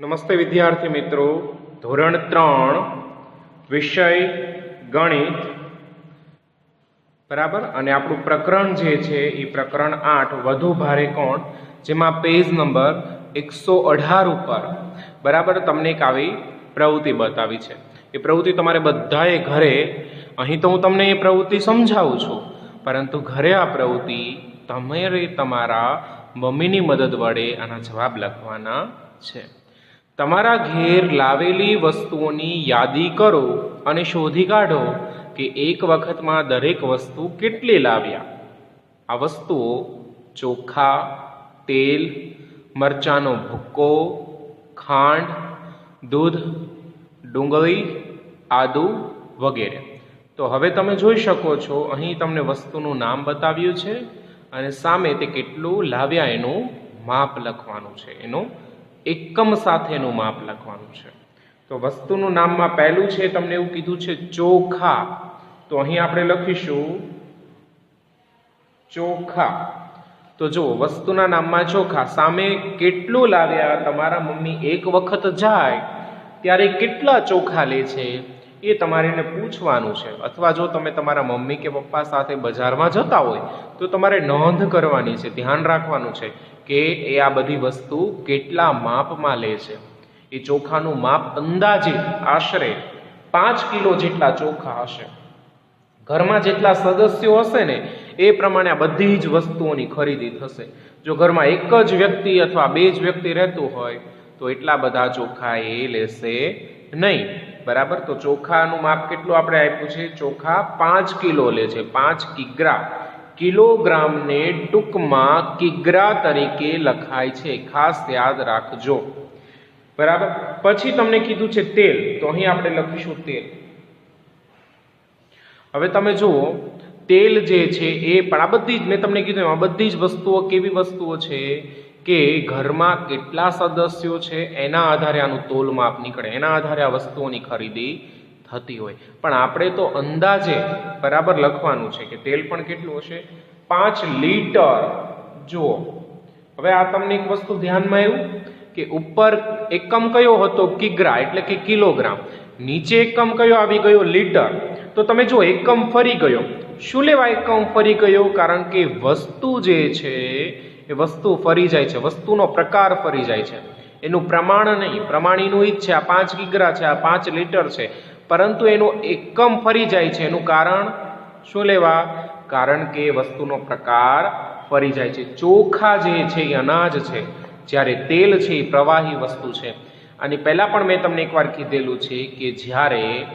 નમસ્તે વિદ્યાર્થી મિત્રો. ધોરણ ત્રણ, વિષય ગણિત. બરાબર? અને આપણું પ્રકરણ જે છે એ પ્રકરણ આઠ, વધુ ભારે કોણ? જેમાં પેજ નંબર એકસો અઢાર ઉપર. બરાબર? તમને એક આવી પ્રવૃત્તિ બતાવી છે. એ પ્રવૃત્તિ તમારે બધાએ ઘરે, અહીં તો હું તમને એ પ્રવૃત્તિ સમજાવું છું, પરંતુ ઘરે આ પ્રવૃત્તિ તમારે તમારા મમ્મીની મદદ વડે આના જવાબ લખવાના છે. તમારા ઘેર લાવેલી વસ્તુઓની યાદી કરો અને શોધી કાઢો કે એક વખતમાં દરેક વસ્તુ કેટલી લાવ્યા. આ વસ્તુઓ ચોખા, તેલ, મરચાંનો ભૂક્કો, ખાંડ, દૂધ, ડુંગળી, આદુ વગેરે. તો હવે તમે જોઈ શકો છો, અહીં તમને વસ્તુનું નામ બતાવ્યું છે અને સામે તે કેટલું લાવ્યા એનું માપ લખવાનું છે. એનું એકમ સાથેનું માપ લખવાનું છે. તો વસ્તુનું નામમાં પહેલું છે, તમને એવું કીધું છે, ચોખા. તો અહીં આપણે લખીશું, ચોખા. તો જો વસ્તુના નામમાં ચોખા. સામે કેટલું લાવ્યા, તમારા મમ્મી એક વખત જાય, ત્યારે કેટલા ચોખા લે છે, એ તમારે એને પૂછવાનું છે. અથવા જો તમે તમારા મમ્મી કે પપ્પા સાથે બજારમાં જતા હોય, તો તમારે નોંધ કરવાની છે, ધ્યાન રાખવાનું છે. કે એ આ બધી વસ્તુ કેટલા માપમાં લે છે? એ ચોખાનું માપ અંદાજિત આશરે પાંચ કિલો જેટલા ચોખા હશે. ઘરમાં જેટલા સદસ્યો હશે ને, એ પ્રમાણે આ બધી જ વસ્તુઓની ખરીદી થશે. જો ઘરમાં એક જ વ્યક્તિ અથવા બે જ વ્યક્તિ રહેતું હોય, તો એટલા બધા ચોખા એ લેશે નહીં. બરાબર? તો ચોખાનું માપ કેટલું આપણે આપ્યું છે? ચોખા પાંચ કિલો લે છે. પાંચ કિગ્રા. કિલોગ્રામને ટૂંકમાં કિગ્રા તરીકે લખાય છે. ખાસ યાદ રાખજો. બરાબર? પછી તમને કીધું છે તેલ. તો અહીં આપણે લખીશું તેલ. હવે તમે જુઓ, તેલ જે છે એ પણ આ બધી જ મેં તમને કીધું એમાં બધી જ વસ્તુઓ કેવી વસ્તુઓ છે કે ઘરમાં કેટલા સદસ્યો છે, એના આધારે આનું તોલ માપ નીકળે, એના આધારે આ વસ્તુઓની ખરીદી થતી હોય. પણ આપણે તો અંદાજે બરાબર લખવાનું છે કે તેલ પણ કેટલું હશે? પાંચ લીટર. જુઓ. હવે આ તમને એક વસ્તુ ધ્યાનમાં આવ્યું કે ઉપર એકમ કયો હતો? કિગ્રા, એટલે કે કિલોગ્રામ. નીચે એકમ કયો આવી ગયો? લીટર. તો તમે જો એકમ ફરી ગયો. શું લેવા એકમ ફરી ગયો? કારણ કે વસ્તુ જે છે, એ વસ્તુ ફરી જાય છે. વસ્તુનો પ્રકાર ફરી જાય છે. એનું પ્રમાણ નહીં. પ્રમાણીનું ઈ જ છે. આ પાંચ કિગ્રા છે, આ પાંચ લીટર છે. પરંતુ એનું એકમ ફરી જાય છે. એનું કારણ શું લેવા? કારણ કે વસ્તુનો પ્રકાર ફરી જાય છે. ચોખા જે છે એ અનાજ છે. જ્યારે તેલ છે એ પ્રવાહી વસ્તુ છે. અને પહેલાં પણ મેં તમને એકવાર કીધેલું છે કે જ્યારે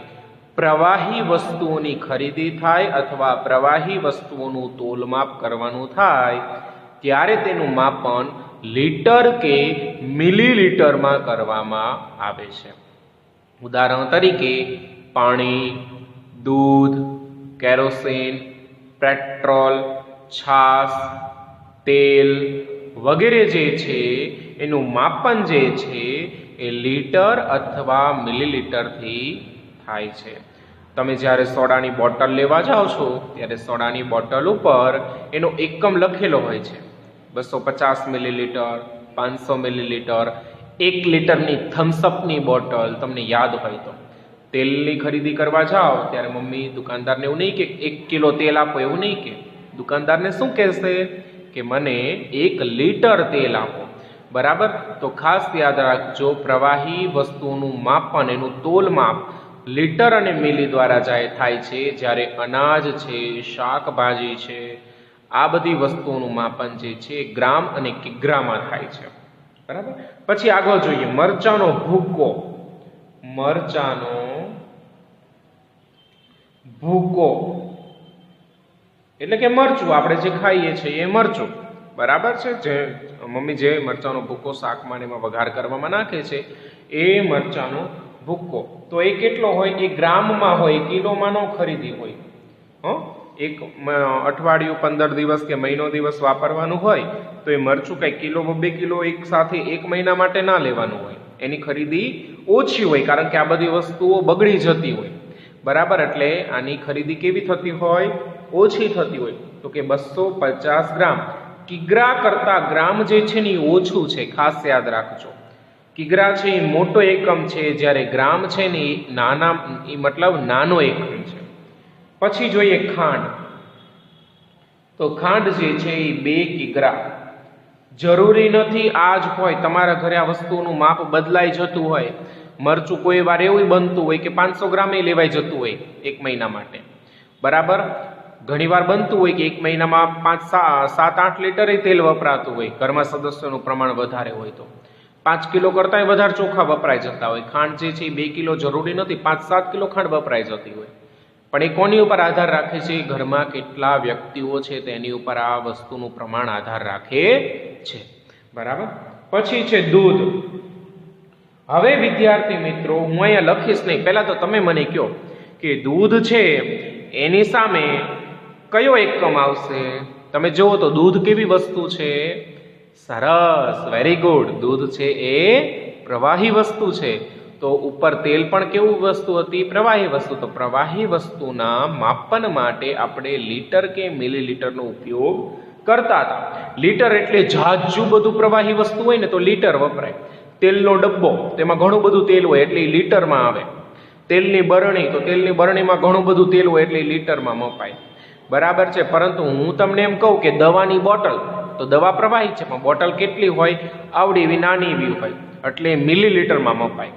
પ્રવાહી વસ્તુઓની ખરીદી થાય અથવા પ્રવાહી વસ્તુઓનું તોલમાપ કરવાનું થાય, ત્યારે તેનું માપન લીટર કે મિલીલીટરમાં કરવામાં આવે છે. ઉદાહરણ તરીકે પાણી, દૂધ, કેરોસીન, પેટ્રોલ છાશ તેલ વગેરે જે છે, એનું માપન જે છે, એ લીટર અથવા મિલીલીટરથી થાય છે. તમે જ્યારે સોડાની બોટલ લેવા જાઓ છો, ત્યારે સોડાની બોટલ ઉપર એનો એકમ લખેલો હોય છે. બસો પચાસ મિલીલીટર, પાંચસો મિલીલીટર એક લીટરની થમ્સઅપની બોટલ, તમને યાદ હોય તો. તેલની ખરીદી કરવા જાઓ, ત્યારે મમ્મી દુકાનદારને એવું નહીં કે એક કિલો તેલ આપો, એવું નહીં કે. દુકાનદારને શું કહેશે? કે મને એક લીટર તેલ આપો. બરાબર? તો ખાસ યાદ રાખજો, પ્રવાહી વસ્તુનું માપન, એનું તોલ માપ લીટર અને મિલી દ્વારા જાય થાય છે, જ્યારે અનાજ છે, શાકભાજી છે, આ બધી વસ્તુઓનું માપન જે છે, ગ્રામ અને કિગ્રામાં થાય છે. બરાબર? પછી આગળ જોઈએ. મરચાનો ભૂકો. મરચાનો ભૂકો. એટલે કે મરચું આપણે જે ખાઈએ છીએ એ મરચું. બરાબર છે? જે મમ્મી જે મરચાંનો ભૂકો શાકમાં એમાં વઘાર કરવામાં નાખે છે, એ મરચાંનો ભૂકો. તો એ કેટલો હોય? એ ગ્રામમાં હોય કિલોમાં ન ખરીદી હોય. હં? એક અઠવાડિયું પંદર દિવસ કે મહિનો દિવસ વાપરવાનું હોય, તો એ મરચું કંઈ કિલો બે કિલો એક સાથે એક મહિના માટે ના લેવાનું હોય. એની ખરીદી ઓછી હોય, કારણ કે આ બધી વસ્તુઓ બગડી જતી હોય. બરાબર, એટલે આની ખરીદી કેવી થતી હોય? ઓછી થતી હોય. તો કે બસો પચાસ ગ્રામ. કિગ્રા કરતાં ગ્રામ જે છે ને એ ઓછું છે, ખાસ યાદ રાખજો. કિગ્રા છે એ મોટો એકમ છે, જ્યારે ગ્રામ છે ને એ નાના, એ મતલબ નાનો એકમ છે. પછી જોઈએ ખાંડ. તો ખાંડ જે છે એ બે કિગ્રા જરૂરી નથી આ જ હોય, તમારા ઘરે આ વસ્તુનું માપ બદલાઈ જતું હોય. મરચું કોઈ વાર એવું બનતું હોય કે પાંચસો ગ્રામે લેવાઈ જતું હોય એક મહિના માટે. બરાબર? ઘણીવાર બનતું હોય કે એક મહિનામાં પાંચ સાત, આઠ લીટર તેલ વપરાતું હોય. ઘરમાં સદસ્યોનું પ્રમાણ વધારે હોય તો. પાંચ કિલો કરતાંય વધારે ચોખા વપરાઈ જતા હોય. ખાંડ જે છે એ બે કિલો જરૂરી નથી, પાંચ, સાત કિલો ખાંડ વપરાઈ જતી હોય. પણ એ કોની ઉપર આધાર રાખે છે? ઘરમાં કેટલા વ્યક્તિઓ છે તેની ઉપર આ વસ્તુનું પ્રમાણ આધાર રાખે છે. બરાબર? પછી છે દૂધ. હવે વિદ્યાર્થી મિત્રો, હું અહીંયા લખીશ નહીં. પહેલા તો તમે મને કહો કે દૂધ છે એની સામે કયો એકમ આવશે? તમે જુઓ તો દૂધ કેવી વસ્તુ છે? સરસ વેરી ગુડ દૂધ છે એ પ્રવાહી વસ્તુ છે. તો ઉપર તેલ પણ કેવું વસ્તુ હતી? પ્રવાહી વસ્તુ. તો પ્રવાહી વસ્તુના માપન માટે આપણે લીટર કે મિલીલીટરનો ઉપયોગ કરતા હતા. લીટર એટલે જાજુ બધું પ્રવાહી વસ્તુ હોય ને તો લીટર વપરાય. તેલનો ડબ્બો, તેમાં ઘણું બધું તેલ હોય એટલે લીટરમાં આવે. તેલની બરણી, તો તેલની બરણીમાં ઘણું બધું તેલ હોય એટલે લીટરમાં મપાય. બરાબર છે? પરંતુ હું તમને એમ કહું કે દવાની બોટલ, તો દવા પ્રવાહી છે, પણ બોટલ કેટલી હોય? આવડી એવી નાની એવી હોય. એટલે મિલીલીટરમાં મપાય.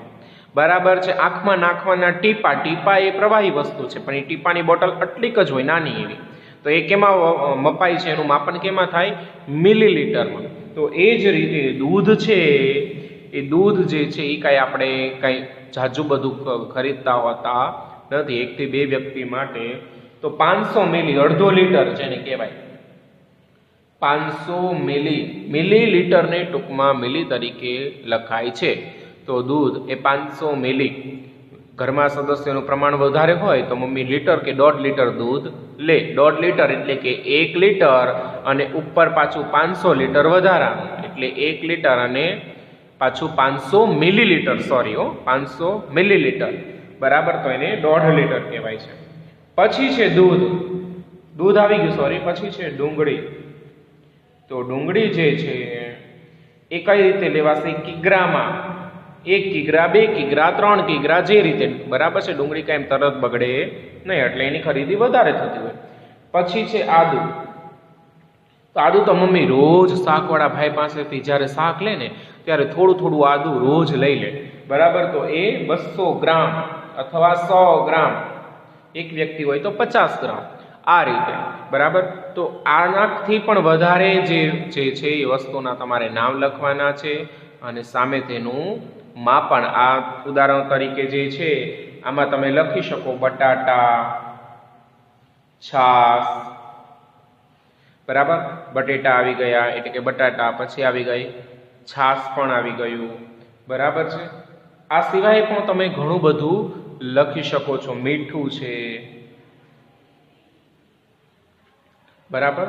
બરાબર છે, આંખમાં નાખવાના ટીપા ટીપા એ પ્રવાહી વસ્તુ છે, પણ એ ટીપાની બોટલ આટલીક જ હોય, નાની એવી. તો એ કેમાં મપાય છે, એનું માપન કેમાં થાય? મિલીલીટરમાં. તો એ જ રીતે દૂધ છે, એ દૂધ જે છે એ કાંઈ આપણે કાંઈ જાજુ બધું ખરીદતા હોતા નથી. એકથી બે વ્યક્તિ માટે તો પાંચસો મિલી, અડધો લીટર જેને કહેવાય. પાંચસો મિલી મિલી લીટરને ટૂંકમાં મિલી તરીકે લખાય છે. તો દૂધ એ પાંચસો મિલી. ઘરમાં સદસ્યોનું પ્રમાણ વધારે હોય તો મમ્મી લીટર કે દોઢ લીટર દૂધ લે. દોઢ લીટર એટલે કે એક લીટર અને ઉપર પાછું પાંચસો લીટર વધારા. એટલે એક લીટર અને પાછું પાંચસો મિલીલીટર સોરી હો, પાંચસો મિલીલીટર. બરાબર? તો એને દોઢ લીટર કહેવાય છે. પછી છે દૂધ. દૂધ આવી ગયું સોરી પછી છે ડુંગળી. તો ડુંગળી જે છે, એ કઈ રીતે લેવાશે? કિગ્રામાં એક કિગ્રા બે કિગ્રા ત્રણ કિગ્રા જે રીતે. બરાબર છે? ડુંગળી કાંઈ તરત બગડે નહીં, એટલે એની ખરીદી વધારે થતી હોય. પછી છે આદુ. તો આદુ તો મમ્મી રોજ શાકવાળા ભાઈ પાસેથી જ્યારે શાક લે ને, ત્યારે થોડું થોડું આદુ રોજ લઈ લે. બરાબર? તો એ બસો ગ્રામ અથવા સો ગ્રામ. એક વ્યક્તિ હોય તો પચાસ ગ્રામ. આ રીતે. બરાબર? તો આનાથી પણ વધારે જે જે છે એ વસ્તુના તમારે નામ લખવાના છે અને સામે તેનું માપન આ ઉદાહરણ તરીકે જે છે, આમાં તમે લખી શકો બટાટા, છાસ, બરાબર? બટેટા આવી ગયા, એટલે કે બટાટા પછી આવી ગઈ, છાસ પણ આવી ગયું, બરાબર છે? આ સિવાય પણ તમે ઘણું બધું લખી શકો છો, મીઠું છે, બરાબર?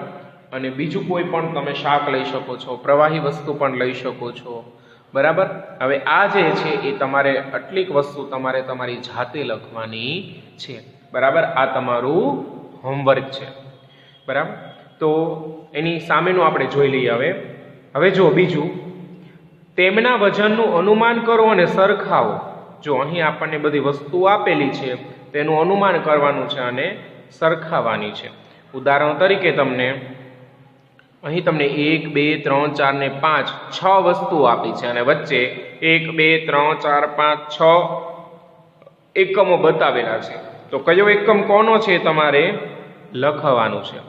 અને બીજું કોઈ પણ તમે શાક લઈ શકો છો, પ્રવાહી વસ્તુ પણ લઈ શકો છો. બરાબર? હવે આ જે છે એ તમારે આટલીક વસ્તુ તમારે તમારી જાતે લખવાની છે. બરાબર? આ તમારું હોમવર્ક છે. બરાબર? તો એની સામેનું આપણે જોઈ લઈએ હવે. હવે જો બીજું, તેમના વજનનું અનુમાન કરો અને સરખાવો. જો અહીં આપણને બધી વસ્તુઓ આપેલી છે, તેનું અનુમાન કરવાનું છે અને સરખાવાની છે. ઉદાહરણ તરીકે તમને અહીં તમને એક, બે, ત્રણ, ચાર ને પાંચ, છ વસ્તુઓ આપી છે અને વચ્ચે એક, બે, ત્રણ, ચાર, પાંચ, છ એકમો બતાવેલા છે. તો કયો એકમ કોનો છે તમારે? લખવાનું છે.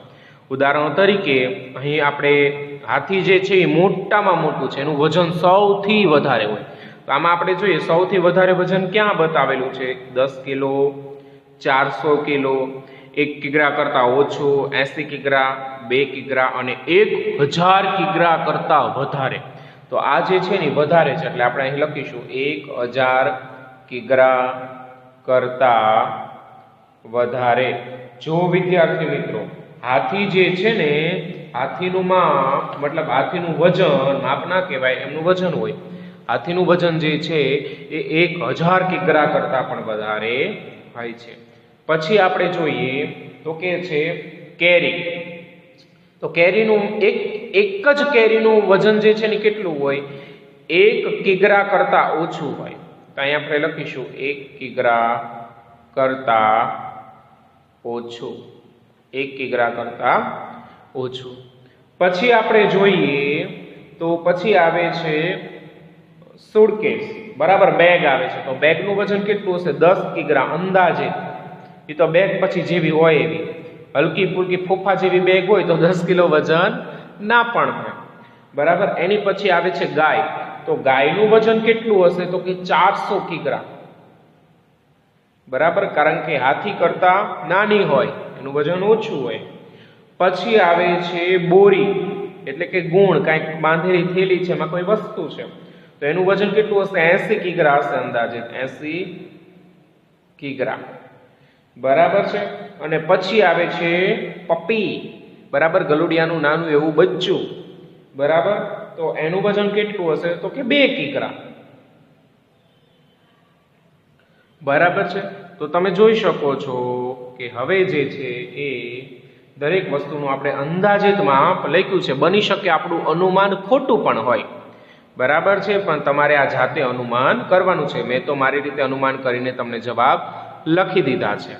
ઉદાહરણ તરીકે, અહીં આપણે હાથી જે છે એ મોટામાં મોટું છે, એનું વજન સૌથી વધારે હોય. તો આમાં આપણે જોઈએ, સૌથી વધારે વજન ક્યાં બતાવેલું છે? દસ કિલો, ચારસો કિલો એક કિગ્રા કરતાં ઓછું, એંસી કિગ્રા, બે કિગ્રા અને એક હજાર કિગ્રા કરતાં વધારે. તો આ જે છે ને વધારે છે, એટલે આપણે અહીં લખીશું, એક હજાર કિગ્રા કરતાં વધારે. જો વિદ્યાર્થી મિત્રો, હાથી જે છે ને, હાથીનું માપ, મતલબ હાથીનું વજન, માપ ના કહેવાય, એમનું વજન હોય. હાથીનું વજન જે છે એ એક હજાર કિગ્રા કરતાં પણ વધારે હોય છે. પછી આપણે જોઈએ તો કે છે કેરી. તો કેરીનું એક એક જ કેરીનું વજન જે છે ને કેટલું હોય? એક કિગ્રા કરતા ઓછું હોય. તો અહીંયા આપણે લખીશું, એક કિગ્રા કરતા ઓછું. એક કિગ્રા કરતા ઓછું. પછી આપણે જોઈએ તો પછી આવે છે સુટકેસ બરાબર, બેગ આવે છે. તો બેગનું વજન કેટલું હશે? દસ કિગ્રા અંદાજે. એ તો બેગ પછી જેવી હોય એવી. હલકી ફૂલકી ફૂફા જેવી બેગ હોય તો દસ કિલો વજન ના પણ હોય. બરાબર? એની પછી આવે છે ગાય. તો ગાયનું વજન કેટલું હશે? તો કે ચારસો કિગ્રા. બરાબર? કારણ કે હાથી કરતા નાની હોય, એનું વજન ઓછું હોય. પછી આવે છે બોરી, એટલે કે ગુણ, કાંઈક બાંધેલી થેલી છે, એમાં કોઈ વસ્તુ છે. તો એનું વજન કેટલું હશે? એસી કિગ્રા હશે અંદાજે. એસી કિગ્રા. બરાબર છે? અને પછી આવે છે પપ્પી. બરાબર? ગલુડિયાનું નાનું એવું બચ્ચું. બરાબર? તો એનું વજન કેટલું હશે? તો કે બે કીકરા બરાબર છે? તો તમે જોઈ શકો છો કે હવે જે છે એ દરેક વસ્તુનું આપણે અંદાજિત માપ લખ્યું છે. બની શકે આપણું અનુમાન ખોટું પણ હોય. બરાબર છે? પણ તમારે આ જાતે અનુમાન કરવાનું છે. મેં તો મારી રીતે અનુમાન કરીને તમને જવાબ લખી દીધા છે.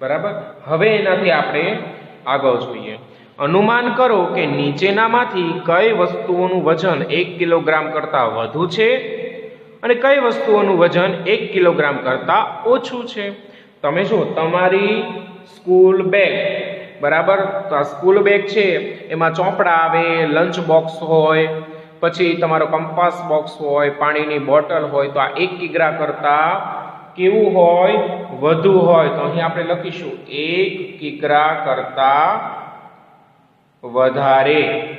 બરાબર? હવે એનાથી આપણે આગળ જોઈએ. અનુમાન કરો કે નીચેનામાંથી કઈ વસ્તુઓનું વજન એક કિલોગ્રામ કરતાં વધુ છે અને કઈ વસ્તુઓનું વજન એક કિલોગ્રામ કરતાં ઓછું છે. તમે જો તમારી સ્કૂલ બેગ, બરાબર? તો આ સ્કૂલ બેગ છે, એમાં ચોપડા આવે, લંચ બોક્સ હોય, પછી તમારો કંપાસ બોક્સ હોય, પાણીની બોટલ હોય, તો આ એક કિગ્રા કરતાં કેવું હોય? વધુ હોય. તો અહીં આપણે લખીશું. એક કિકરા કરતાં વધારે.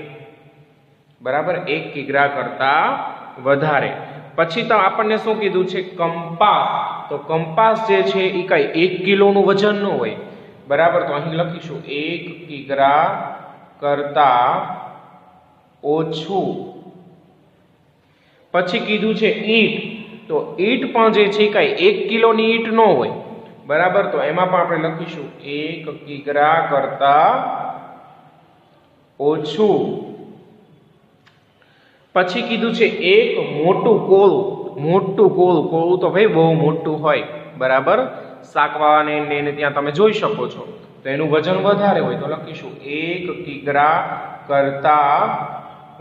બરાબર? એક કિકરા કરતાં વધારે. પછી તો આપણને શું કીધું છે? કંપાસ. તો કંપાસ જે છે એ કઈ એક કિલોનું વજન ન હોય. બરાબર? તો અહીં લખીશું. એક કિગ્રા કરતા ઓછું. પછી કીધું છે ઈંટ. તો ઈંટ પણ જે છે કઈ એક કિલોની ઈંટ ન હોય. બરાબર? તો એમાં પણ આપણે લખીશું, એક કિગ્રા કરતા ઓછું. પછી કીધું છે, એક મોટું કોળું મોટું કોળું કોળું તો ભાઈ બહુ મોટું હોય. બરાબર? શાકવાને એને ત્યાં તમે જોઈ શકો છો. તો એનું વજન વધારે હોય તો લખીશું, એક કિગ્રા કરતા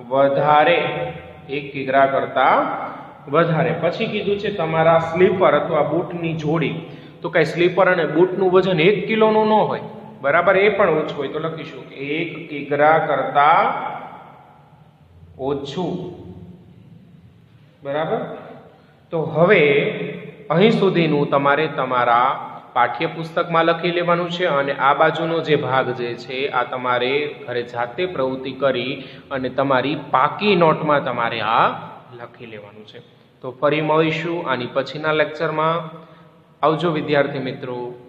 વધારે, એક કિગ્રા કરતા વધારે. પછી કીધું છે તમારા સ્લીપર અથવા બૂટની જોડી. તો કઈ સ્લીપર અને બૂટનું વજન એક કિલોનું ન હોય, બરાબર? એ પણ ઓછું હોય. તો લખીશું એક કિગ્રા કરતા ઓછું. બરાબર? તો હવે અહીં સુધીનું તમારે તમારા પાઠ્યપુસ્તકમાં લખી લેવાનું છે અને આ બાજુનો જે ભાગ જે છે, આ તમારે ઘરે જાતે પ્રવૃત્તિ કરી અને તમારી પાકી નોટમાં તમારે આ લખી લેવાનું છે. તો ફરી મળીશું આની પછીના લેક્ચરમાં આવજો વિદ્યાર્થી મિત્રો.